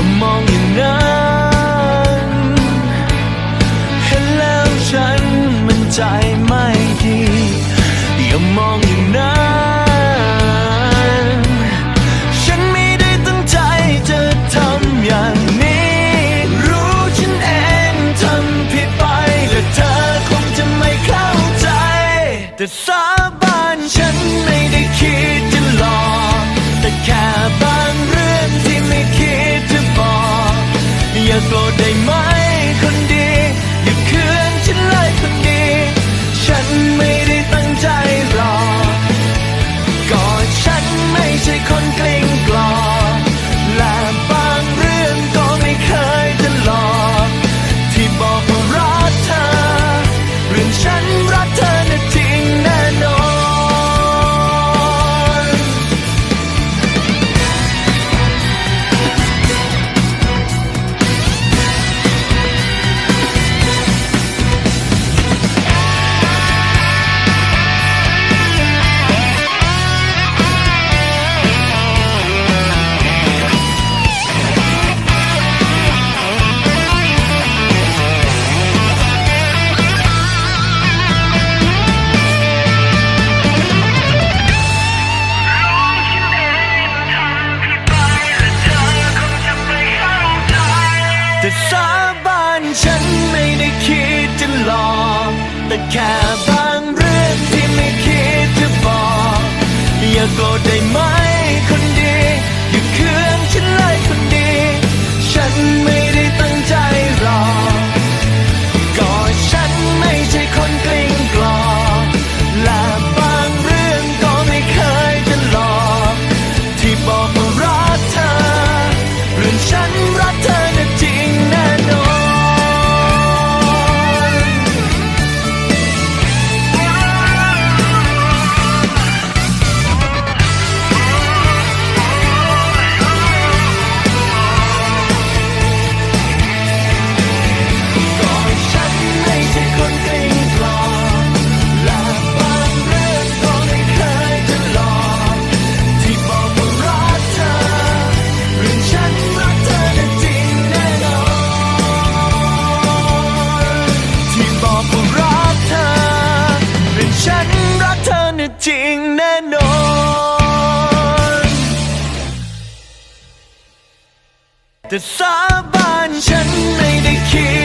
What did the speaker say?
อย่ามองอย่างนั้นเห็นแล้วฉันมันใจไม่ดี อย่ามองอย่างนั้นฉันไม่ได้ตั้งใจจะทำอย่างนี้ รู้ฉันเองทำผิดไปและเธอคงจะไม่เข้าใจแต่ 가 จริงแน่นอนแต่สาบานฉันไม่ได้คิด